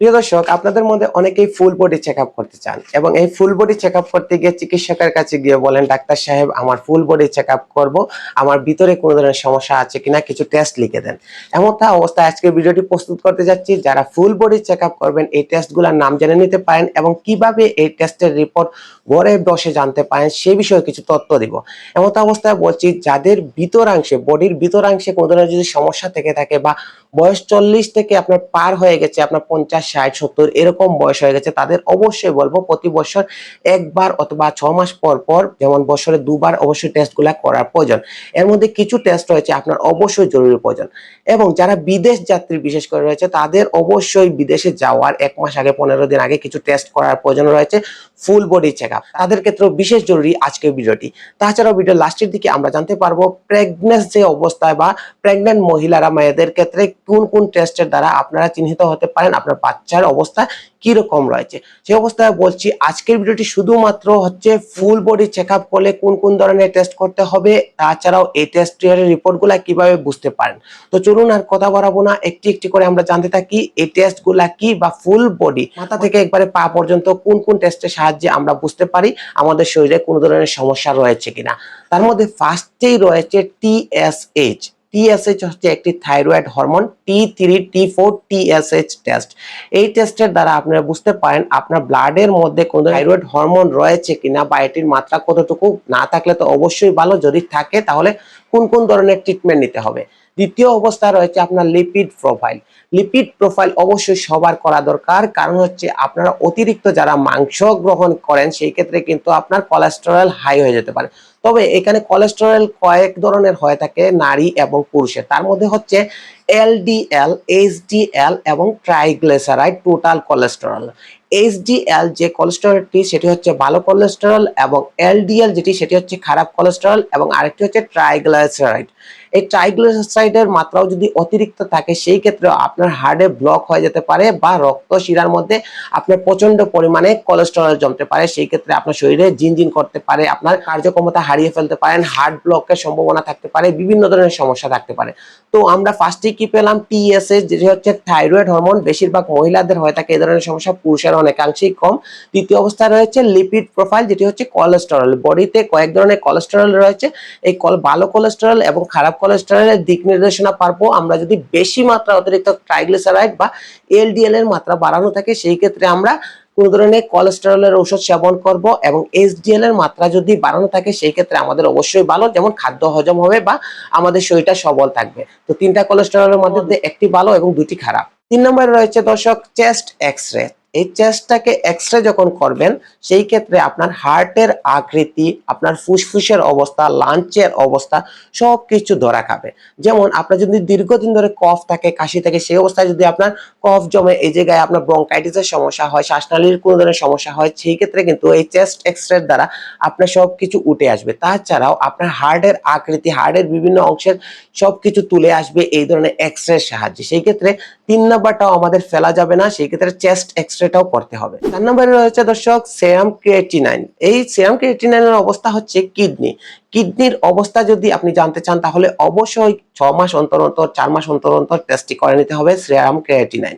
প্রিয় দর্শক, আপনাদের মধ্যে অনেকেই ফুল বডি চেক করতে চান এবং এই ফুল বডি চেক করতে গিয়ে চিকিৎসকের কাছে গিয়ে বলেন, ডাক্তার সাহেব, আমার ফুল বডি চেক করব। আমার ভিতরে কোনো ধরনের সমস্যা আছে কিনা কিছু টেস্ট লিখে দেন। এমন তা অবস্থায় আজকে ভিডিওটি প্রস্তুত করতে যাচ্ছি। যারা ফুল বডি চেক করবেন, এই টেস্টগুলোর নাম জেনে নিতে পারেন এবং কীভাবে এই টেস্টের রিপোর্ট ঘরে বসে জানতে পারেন, সে বিষয়ে কিছু তথ্য দিব। এমন অবস্থায় বলছি, যাদের ভিতরাংশে বডির ভিতরাংশে কোনো ধরনের যদি সমস্যা থেকে থাকে বা বয়স চল্লিশ থেকে আপনার পার হয়ে গেছে, আপনার পঞ্চাশ ষাট, সত্তর, এরকম বয়স হয়ে গেছে। তাদের অবশ্যই বলব প্রতি বছর একবার অথবা ছ মাস পর পর, যেমন বছরে দুবার অবশ্যই টেস্টগুলো করার প্রয়োজন। এর মধ্যে কিছু টেস্ট রয়েছে আপনার অবশ্যই জরুরি প্রয়োজন। এবং যারা বিদেশ যাত্রী বিশেষ করে রয়েছে, তাদের অবশ্যই বিদেশে যাওয়ার এক মাস আগে, পনেরো দিন আগে কিছু টেস্ট করার প্রয়োজন রয়েছে ফুল বডি চেক আপ তাদের ক্ষেত্রেও বিশেষ জরুরি আজকের ভিডিওটি। তাছাড়াও ভিডিও লাস্টের দিকে আমরা জানতে পারব প্রেগনেন্স যে অবস্থায় বা প্রেগনেন্ট মহিলারা, মেয়েদের ক্ষেত্রে কোন কোন টেস্টের দ্বারা আপনারা চিহ্নিত হতে পারেন, আপনার বাচ্চার অবস্থা কীরকম রয়েছে? সেই অবস্থায় বলছি, আজকের ভিডিওটি শুধুমাত্র হচ্ছে ফুল বডি চেক আপ করলে কোন কোন ধরনের টেস্ট করতে হবে, তাছাড়াও এই টেস্টের রিপোর্টগুলো কীভাবে বুঝতে পারেন? তো চলুন আর কথা বাড়াবো না, একটি একটি করে আমরা জানতে থাকি এই টেস্টগুলা কি বা ফুল বডি মাথা থেকে একবারে পা পর্যন্ত কোন কোন টেস্টের সাহায্যে আমরা বুঝতে পারি, আমাদের শরীরে কোনো ধরনের সমস্যা রয়েছে কিনা? তার মধ্যে ফার্স্টেই রয়েছে টিএসএইচ টিএসএইচ হচ্ছে একটি thyroid hormone T three T four TSH test এই টেস্টের দ্বারা আপনারা বুঝতে পারেন আপনার ব্লাডের মধ্যে কোনো থাইরয়েড হরমোন রয়েছে কিনা বা এটির মাত্রা কতটুকু না থাকলে তো অবশ্যই ভালো, যদি থাকে তাহলে কোন কোন ধরনের ট্রিটমেন্ট নিতে হবে? দ্বিতীয় অবস্থা রয়েছে আপনার লিপিড প্রোফাইল লিপিড প্রোফাইল অবশ্যই সবার করা দরকার। কারণ হচ্ছে আপনারা অতিরিক্ত যারা মাংস গ্রহণ করেন, সেই ক্ষেত্রে কিন্তু আপনার কোলেস্টেরল হাই হয়ে যেতে পারে। তবে এখানে কোলেস্টেরল কয়েক ধরনের হয়ে থাকে, নারী এবং পুরুষের। তার মধ্যে হচ্ছে এলডিএল এইচডিএল এবং ট্রাইগ্লিসারাইড টোটাল কোলেস্টেরল এইচডিএল যে কোলেস্টেরলটি সেটি হচ্ছে ভালো কোলেস্টেরল এবং এলডিএল যেটি, সেটি হচ্ছে খারাপ কোলেস্টেরল এবং আরেকটি হচ্ছে ট্রাইগ্লিসারাইড এই ট্রাইগ্লিসারাইডের মাত্রাও যদি অতিরিক্ত থাকে, সেই ক্ষেত্রে আপনার হার্টে ব্লক হয়ে যেতে পারে বা রক্ত শিরার মধ্যে আপনার প্রচণ্ড পরিমাণে কোলেস্টেরল জমতে পারে। সেই ক্ষেত্রে আপনার শরীরে জিনজিন করতে পারে, আপনার কার্যক্ষমতা হারিয়ে ফেলতে পারেন হার্ট ব্লকের সম্ভাবনা থাকতে পারে, বিভিন্ন ধরনের সমস্যা থাকতে পারে। তো আমরা ফার্স্টে কি পেলাম? টিএসএস যেটি হচ্ছে থাইরয়েড হরমোন বেশিরভাগ মহিলাদের হয়ে থাকে এই ধরনের সমস্যা, পুরুষের অনেকাংশেই কম। তৃতীয় অবস্থায় রয়েছে লিপিড প্রোফাইল যেটি হচ্ছে কোলেস্টেরল বডিতে কয়েক ধরনের কোলেস্টেরল রয়েছে। এই ভালো কোলেস্টেরল এবং খারাপ কোলেস্টেরলের দিক নির্দেশনা পারব আমরা যদি বেশি মাত্রা অতিরিক্ত ট্রাইগ্লিসারাইড বা এলডিএল এর মাত্রা বাড়ানো থাকে সেই ক্ষেত্রে আমরা কোন ধরনের কোলেস্টেরলের ঔষধ সেবন করব এবং এইচডিএল এর মাত্রা যদি বাড়ানো থাকে সেই ক্ষেত্রে আমাদের অবশ্যই ভালো যেমন খাদ্য হজম হবে বা আমাদের শরীরটা সবল থাকবে। তো তিনটা কোলেস্টেরলের মধ্যে একটি ভালো এবং দুটি খারাপ। তিন নম্বরে রয়েছে দর্শক চেস্ট এক্স রে এই চেস্টটাকে এক্স রে যখন করবেন, সেই ক্ষেত্রে আপনার হার্টের আকৃতি, আপনার ফুসফুসের অবস্থা লাঞ্চের অবস্থা সব কিছু ধরা খাবে। যেমন আপনার যদি দীর্ঘদিন ধরে কফ থাকে, কাশি থাকে, সেই অবস্থায় যদি আপনার কফ জমে, এই জায়গায় আপনার ব্রঙ্কাইটিসের সমস্যা হয়, শ্বাসনালীর কোনো ধরনের সমস্যা হয়, সেই ক্ষেত্রে কিন্তু এই চেস্ট এক্স রে দ্বারা আপনার সব কিছু উঠে আসবে। তাছাড়াও আপনার হার্টের আকৃতি হার্টের বিভিন্ন অংশের সব কিছু তুলে আসবে এই ধরনের এক্স রে সাহায্যে। সেই ক্ষেত্রে তিন নাম্বারটাও আমাদের ফেলা যাবে না সেই ক্ষেত্রে চেস্ট এক্সরেটাও করতে হবে। চার নম্বরে রয়েছে দর্শক সেরাম ক্রিয়েটিনাইন এই সেরাম ক্রিয়েটিনাইনের অবস্থা হচ্ছে কিডনি। কিডনির অবস্থা যদি আপনি জানতে চান, তাহলে অবশ্যই ছ মাস অন্তর অন্তর, চার মাস অন্তর অন্তর টেস্টটি করে নিতে হবে সেরাম ক্রিয়েটিনাইন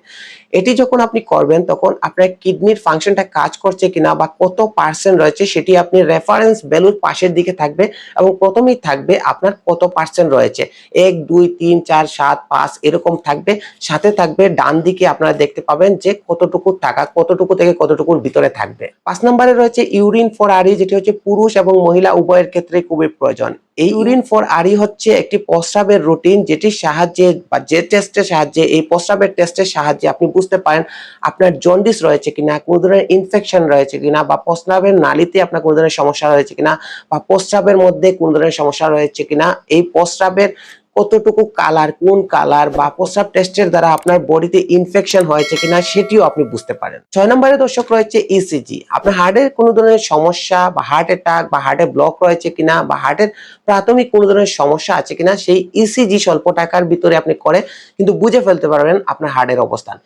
এটি যখন আপনি করবেন, তখন আপনার কিডনির ফাংশনটা কাজ করছে কিনা বা কত পার্সেন্ট রয়েছে, সেটি আপনি রেফারেন্স ভ্যালুর পাশের দিকে থাকবে এবং প্রথমেই থাকবে আপনার কত পার্সেন্ট রয়েছে। এক, দুই, তিন, চার, সাত, পাঁচ, এরকম থাকবে। সাথে থাকবে ডান দিকে আপনারা দেখতে পাবেন যে কতটুকু টাকা কতটুকু থেকে কতটুকুর ভিতরে থাকবে। পাঁচ নম্বরে রয়েছে ইউরিন ফর আরি যেটি হচ্ছে পুরুষ এবং মহিলা উভয়ের ক্ষেত্রে খুবই প্রয়োজন। এই ইউরিন ফর আরি হচ্ছে একটি প্রস্রাবের রুটিন যেটির সাহায্যে বা যে টেস্টের সাহায্যে, এই প্রস্রাবের টেস্টের সাহায্যে আপনি বুঝতে পারেন আপনার জন্ডিস রয়েছে কিনা, কোনো ধরনের ইনফেকশন রয়েছে কিনা বা প্রস্রাবের নালিতে আপনার কোনো ধরনের সমস্যা রয়েছে কিনা বা প্রস্রাবের মধ্যে কোনো ধরনের সমস্যা রয়েছে কিনা, এই প্রস্রাবের কতটুকু কালার কোন কালার বা প্রস্রাব টেস্টের দ্বারা আপনার বডিতে ইনফেকশন হয়েছে কিনা সেটিও আপনি বুঝতে পারেন। ছয় নম্বরে দর্শক রয়েছে ইসিজি আপনার হার্টের কোনো ধরনের সমস্যা বা হার্ট অ্যাটাক বা হার্টে ব্লক রয়েছে কিনা বা হার্টের প্রাথমিক কোনো ধরনের সমস্যা আছে কিনা সেই ইসিজি স্বল্প টাকার ভিতরে আপনি করে কিন্তু বুঝে ফেলতে পারবেন আপনার হার্টের অবস্থান।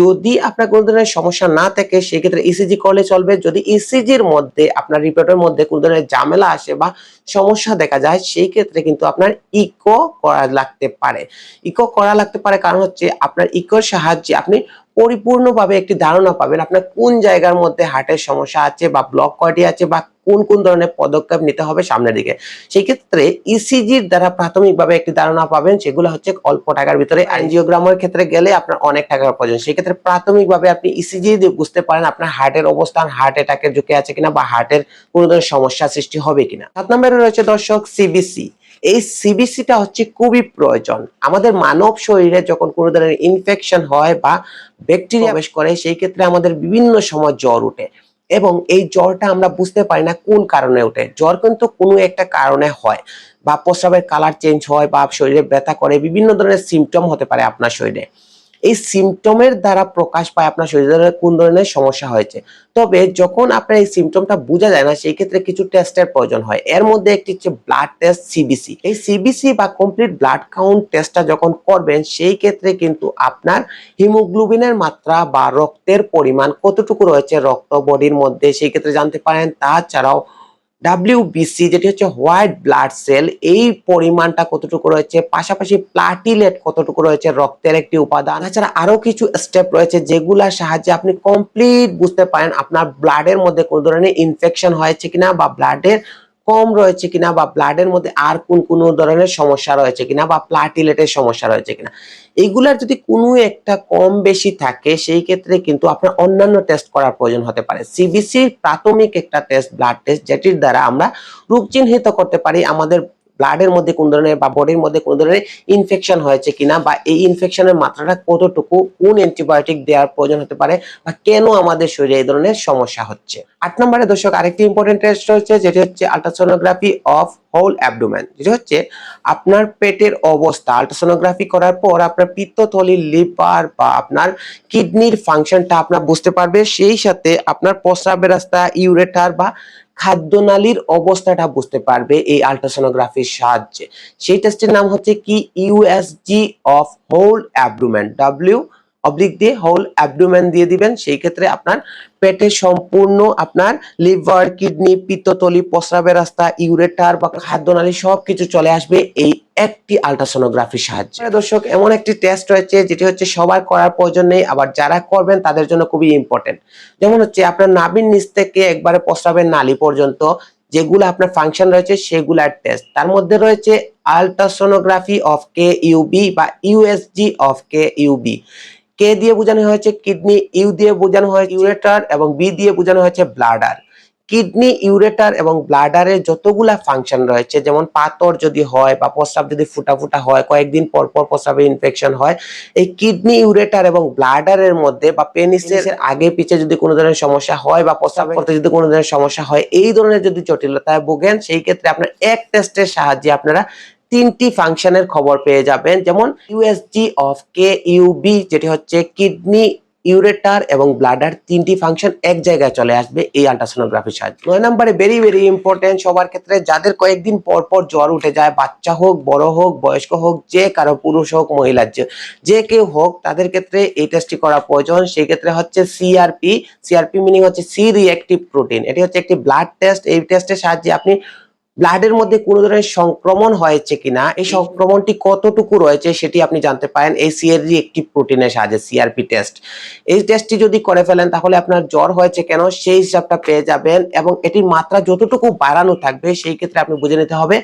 যদি আপনার কোনো ধরনের সমস্যা না থাকে, সেক্ষেত্রে ইসিজি করলে চলবে। যদি ইসিজির মধ্যে, আপনার রিপোর্টের মধ্যে কোনো ধরনের ঝামেলা আসে বা সমস্যা দেখা যায়, সেই ক্ষেত্রে কিন্তু আপনার ইকো লাগতে পারে। ইকো করা লাগতে পারে কারণ হচ্ছে আপনার ইকোর সাহায্যে আপনি পরিপূর্ণভাবে একটি ধারণা পাবেন আপনার কোন জায়গার মধ্যে হার্টের সমস্যা আছে বা ব্লক কয়টি আছে বা কোন কোন ধরনের পদক্ষেপ নিতে হবে সামনের দিকে। সেই ক্ষেত্রে ইসিজির দ্বারা প্রাথমিকভাবে একটি ধারণা পাবেন সেগুলো হচ্ছে অল্প টাকার ভিতরে অ্যানজিওগ্রামের ক্ষেত্রে গেলে আপনার অনেক টাকার প্রয়োজন। সেই ক্ষেত্রে প্রাথমিকভাবে আপনি ইসিজি দিয়ে বুঝতে পারেন আপনার হার্টের অবস্থান হার্ট অ্যাটাকের ঝুঁকি আছে কিনা বা হার্টের কোনো ধরনের সমস্যা সৃষ্টি হবে কিনা। সাত নম্বরে রয়েছে দর্শক সিবিসি এই সিবিসিটা হচ্ছে খুবই প্রয়োজন। আমাদের মানব শরীরে যখন কোনো ধরনের ইনফেকশন হয় বা ব্যাকটেরিয়া বেশ করে সেই ক্ষেত্রে আমাদের বিভিন্ন সময় জ্বর ওঠে। এবং এই জ্বরটা আমরা বুঝতে পারি না কোন কারণে ওঠে। জ্বর কিন্তু কোনো একটা কারণে হয় বা প্রস্রাবের কালার চেঞ্জ হয় বা শরীরে ব্যথা করে বিভিন্ন ধরনের সিমটম হতে পারে আপনার শরীরে। এই সিমটমের দ্বারা প্রকাশ পায় আপনার শরীরে কোন ধরনের সমস্যা হয়েছে। তবে যখন আপনার এই সিমটমটা বোঝা যায় না, সেই ক্ষেত্রে কিছু টেস্টের প্রয়োজন হয়। এর মধ্যে একটি হচ্ছে ব্লাড টেস্ট সিবিসি এই সিবিসি বা কমপ্লিট ব্লাড কাউন্ট টেস্টটা যখন করবেন, সেই ক্ষেত্রে কিন্তু আপনার হিমোগ্লোবিনের মাত্রা বা রক্তের পরিমাণ কতটুকু রয়েছে রক্ত বডির মধ্যে, সেই ক্ষেত্রে জানতে পারেন। তাছাড়াও ডাব্লিউবিসি যেটি হচ্ছে হোয়াইট ব্লাড সেল এই পরিমাণটা কতটুকু রয়েছে? পাশাপাশি প্লাটিলেট কতটুকু রয়েছে? রক্তের একটি উপাদান। এছাড়া আরও কিছু স্টেপ রয়েছে যেগুলার সাহায্যে আপনি কমপ্লিট বুঝতে পারেন আপনার ব্লাডের মধ্যে কোনো ধরনের ইনফেকশন হয়েছে কিনা বা ব্লাডের কম রয়েছে কিনা বা ব্লাডের মধ্যে আর কোন কোন ধরনের সমস্যা রয়েছে কিনা বা প্লাটিলেটের সমস্যা রয়েছে কিনা। এগুলার যদি কোনো একটা কম বেশি থাকে, সেই ক্ষেত্রে কিন্তু আপনার অন্যান্য টেস্ট করার প্রয়োজন হতে পারে। সিবিসির প্রাথমিক একটা টেস্ট ব্লাড টেস্ট যেটির দ্বারা আমরা রোগ চিহ্নিত করতে পারি, আমাদের ব্লাডের মধ্যে কোন ধরনের বা বডির মধ্যে কোন ধরনের ইনফেকশন হয়েছে কিনা বা এই ইনফেকশনের মাত্রাটা কতটুকু, কোন অ্যান্টিবায়োটিক দেওয়ার প্রয়োজন হতে পারে বা কেন আমাদের শরীরে এই ধরনের সমস্যা হচ্ছে? আট নম্বরে দর্শক, আরেকটি ইম্পর্টেন্ট টেস্ট রয়েছে যেটি হচ্ছে আলট্রাসোনোগ্রাফি অফ হোল অ্যাবডোমেন যেটি হচ্ছে আপনার পেটের অবস্থা। আলট্রাসোনোগ্রাফি করার পর আপনার পিত্তথলি লিভার বা আপনার কিডনির ফাংশনটা আপনার বুঝতে পারবে। সেই সাথে আপনার প্রস্রাবের রাস্তা ইউরেটার বা খাদ্যনালীর অবস্থাটা বুঝতে পারবে এই আলট্রাসোনোগ্রাফির সাহায্যে। সেই টেস্টের নাম হচ্ছে কি? USG of whole abdomen W oblique দিয়ে হোল অ্যাবডোমেন দিয়ে দিবেন। সেই ক্ষেত্রে আপনার পেটে সম্পূর্ণ আপনার লিভার কিডনি পিত্তথলি প্রস্রাবের রাস্তা ইউরেটার বা খাদ্যনালী সবকিছু চলে আসবে এই একটি আলট্রাসোনোগ্রাফির সাহায্যে। দর্শক এমন একটি টেস্ট রয়েছে যেটি হচ্ছে সবার করার প্রয়োজন নেই আবার যারা করবেন তাদের জন্য খুবই ইম্পর্টেন্ট যেমন হচ্ছে আপনার নাভির নিচ থেকে একবারে প্রস্রাবের নালী পর্যন্ত যেগুলো আপনার ফাংশন রয়েছে সেগুলার টেস্ট তার মধ্যে রয়েছে ultrasonography of K U B বা USG of K U B কে দিয়ে বোঝানো হয়েছে কিডনি ইউ দিয়ে বোঝানো হয়েছে ইউরেটার এবং বি দিয়ে বোঝানো হয়েছে ব্লাডার কিডনি ইউরেটার এবং ব্লাডারের যতগুলা ফাংশন রয়েছে যেমন পাথর যদি হয় বা প্রস্রাব যদি ফুটা ফুটা হয় কয়েকদিন পর পর প্রস্রাবে ইনফেকশন হয় এই কিডনি ইউরেটার এবং ব্লাডারের মধ্যে বা পেনিসের আগে পিছে যদি কোনো ধরনের সমস্যা হয় বা প্রস্রাব করতে যদি কোনো ধরনের সমস্যা হয় এই ধরনের যদি জটিলতায় ভোগেন সেই ক্ষেত্রে আপনার এক টেস্টের সাহায্যে আপনারা তিনটি ফাংশনের খবর পেয়ে যাবেন। যেমন ইউএসজি অফ কে ইউবি যেটি হচ্ছে কিডনি ইউরেটার এবং ব্লাডার তিনটি ফাংশন এক জায়গায় চলে আসবে এই আলট্রাসোনোগ্রাফির সাহায্যে। নয় নম্বরে ভেরি ভেরি ইম্পর্টেন্ট সবার ক্ষেত্রে যাদের কয়েকদিন পর পর জ্বর উঠে যায়, বাচ্চা হোক, বড় হোক, বয়স্ক হোক, যে কারও পুরুষ হোক, মহিলার যে যে কেউ হোক, তাদের ক্ষেত্রে এই টেস্টটি করা প্রয়োজন। সেই ক্ষেত্রে হচ্ছে সিআরপি সিআরপি মিনিং হচ্ছে সি রিঅ্যাক্টিভ প্রোটিন এটি হচ্ছে একটি ব্লাড টেস্ট এই টেস্টের সাহায্যে আপনি ব্লাডের মধ্যে কোনো ধরনের সংক্রমণ হয়েছে কিনা এই সংক্রমণটি কতটুকু রয়েছে সেটি আপনি জানতে পারেন। এই সিআরজি একটি প্রোটিনের সাহায্যে সিআরপি টেস্ট এই টেস্টটি যদি করে ফেলেন তাহলে আপনার জ্বর হয়েছে কেন সেই হিসাবটা পেয়ে যাবেন এবং এটির মাত্রা যতটুকু বাড়ানো থাকবে সেই ক্ষেত্রে আপনি বুঝে নিতে হবে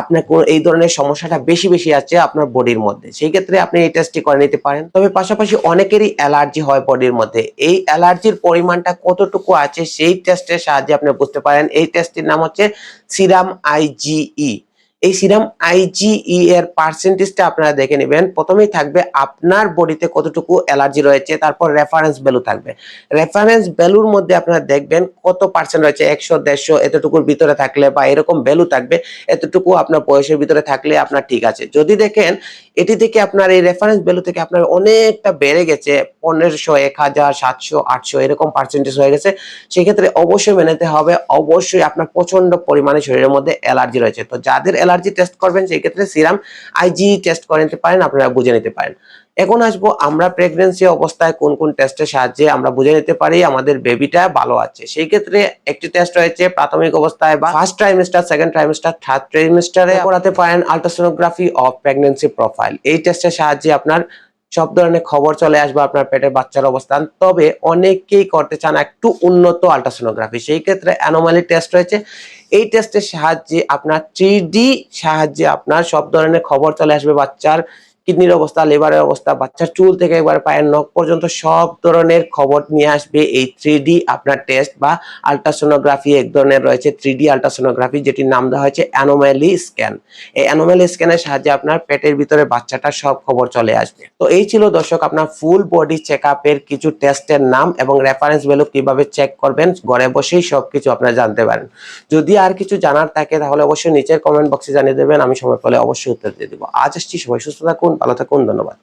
আপনার কোন এই ধরনের সমস্যাটা বেশি বেশি আছে আপনার বডির মধ্যে। সেই ক্ষেত্রে আপনি এই টেস্টটি করে নিতে পারেন। তবে পাশাপাশি অনেকেরই অ্যালার্জি হয় বডির মধ্যে। এই অ্যালার্জির পরিমাণটা কতটুকু আছে সেই টেস্টের সাহায্যে আপনি বুঝতে পারেন। এই টেস্টটির নাম হচ্ছে সিরাম আইজিই এই সিরাম আইজিই এর পার্সেন্টেজটা আপনারা দেখে নেবেন। প্রথমেই থাকবে আপনার বডিতে কতটুকু অ্যালার্জি রয়েছে, তারপর রেফারেন্স ভ্যালু থাকবে। রেফারেন্স ভ্যালুর মধ্যে আপনারা দেখবেন কত পার্সেন্ট রয়েছে, একশো, দেড়শো, এতটুকুর ভিতরে থাকলে বা এরকম ভ্যালু থাকবে, এতটুকু আপনার বয়সের ভিতরে থাকলে আপনার ঠিক আছে। যদি দেখেন এটি থেকে আপনার এই রেফারেন্স ভ্যালু থেকে আপনার অনেকটা বেড়ে গেছে, পনেরোশো, এক হাজার, সাতশো, আটশো, এরকম পার্সেন্টেজ হয়ে গেছে। সেক্ষেত্রে অবশ্যই মেনে নিতে হবে, অবশ্যই আপনার প্রচণ্ড পরিমাণে শরীরের মধ্যে অ্যালার্জি রয়েছে। তো যাদের অ্যালার্জি টেস্ট করবেন সেই ক্ষেত্রে সিরাম আইজি টেস্ট করে নিতে পারেন, আপনারা বুঝে নিতে পারেন। এখন আসব আমরা প্রেগনেন্সি অবস্থায় কোন কোন টেস্টের সাহায্যে আমরা বুঝে নিতে পারি আমাদের বেবিটা ভালো আছে। সেই ক্ষেত্রে একটি টেস্ট রয়েছে প্রাথমিক অবস্থায় বা first trimester second trimester third ট্রাইমেস্টারে করাতে পারেন আলট্রাসোনোগ্রাফি অফ প্রেগনেন্সি প্রোফাইল এই টেস্টের সাহায্যে আপনার সব ধরনের খবর চলে আসবে আপনার পেটে বাচ্চার অবস্থান। তবে অনেকেই করতে চান একটু উন্নত আল্ট্রাসোনোগ্রাফি সেই ক্ষেত্রে অ্যানোমালি টেস্ট রয়েছে। এই টেস্টের সাহায্যে আপনার থ্রি সাহায্যে আপনার সব ধরনের খবর চলে আসবে বাচ্চার। কিডনির অবস্থা, লিভারের অবস্থা, বাচ্চার চুল থেকে একবার পায়ের নখ পর্যন্ত সব ধরনের খবর নিয়ে আসবে এই থ্রি আপনার টেস্ট বা আল্ট্রাসোনোগ্রাফি এক ধরনের রয়েছে থ্রি আল্ট্রাসোনোগ্রাফি যেটির নাম দেওয়া হয়েছে অ্যানোম্যালি স্ক্যান এই অ্যানোম্যালি স্ক্যানের সাহায্যে আপনার পেটের ভিতরে বাচ্চাটার সব খবর চলে আসবে। তো এই ছিল দর্শক আপনার ফুল বডি চেক আপের কিছু টেস্টের নাম এবং রেফারেন্স ভ্যালু কীভাবে চেক করবেন, ঘরে বসেই সবকিছু আপনারা জানতে পারেন। যদি আর কিছু জানার থাকে তাহলে অবশ্যই নিচের কমেন্ট বক্সে জানিয়ে দেবেন, আমি সময় পেলে অবশ্যই উত্তর দিয়ে দেবো। আজ আসছি, সবাই সুস্থ থাকুন আল্লাহ থাকুন ধন্যবাদ।